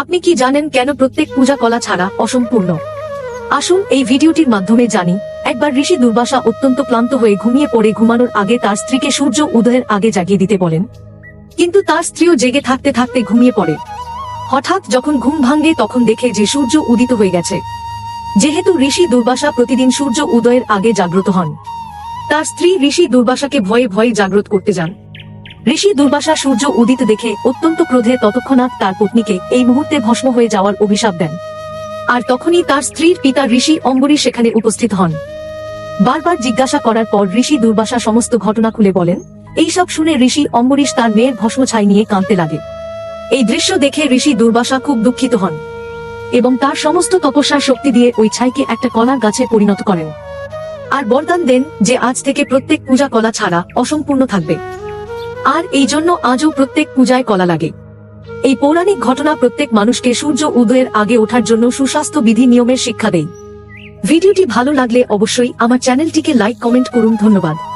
আপনি কি জানেন কেন প্রত্যেক পূজা কলা ছাড়া অসম্পূর্ণ? আসুন এই ভিডিওটির মাধ্যমে জানি, একবার ঋষি দুর্বাসা অত্যন্ত ক্লান্ত হয়ে ঘুমিয়ে পড়ে ঘুমানোর আগে তার স্ত্রীকে সূর্য উদয়ের আগে জাগিয়ে দিতে বলেন। কিন্তু তার স্ত্রীও জেগে থাকতে থাকতে ঘুমিয়ে পড়ে। হঠাৎ যখন ঘুম ভাঙ্গে তখন দেখে যে সূর্য উদিত হয়ে গেছে। যেহেতু ঋষি দুর্বাসা প্রতিদিন সূর্য উদয়ের আগে জাগ্রত হন, তার স্ত্রী ঋষি দুর্বাসাকে ভয়ে ভয়ে জাগ্রত করতে যান। ঋষি দুর্বাসা সূর্য উদিত দেখে অত্যন্ত ক্রোধে ততক্ষণাৎ তার পত্নীকে এই মুহূর্তে ভস্ম হয়ে যাওয়ার অভিশাপ দেন। আর তখনই তার স্ত্রীর পিতা ঋষি অম্বরী সেখানে উপস্থিত হন। বারবার জিজ্ঞাসা করার পর ঋষি দুর্বাসা সমস্ত ঘটনা খুলে বলেন এইসব শুনে ঋষি অম্বরীশ তার মেয়ের ভস্ম ছাই নিয়ে কাঁদতে লাগে। এই দৃশ্য দেখে ঋষি দুর্বাসা খুব দুঃখিত হন এবং তার সমস্ত তপস্যার শক্তি দিয়ে ওই ছাইকে একটা কলার গাছে পরিণত করেন। আর বরদান দেন যে আজ থেকে প্রত্যেক পূজা কলা ছাড়া অসম্পূর্ণ থাকবে। আর এই জন্য আজও প্রত্যেক পূজায় কলা লাগে। এই পৌরাণিক ঘটনা প্রত্যেক মানুষকে সূর্য উদয়ের আগে ওঠার জন্য সুস্বাস্থ্য বিধি নিয়মের শিক্ষা দেয়। ভিডিওটি ভালো লাগলে অবশ্যই আমার চ্যানেলটিকে লাইক, কমেন্ট করুন। ধন্যবাদ।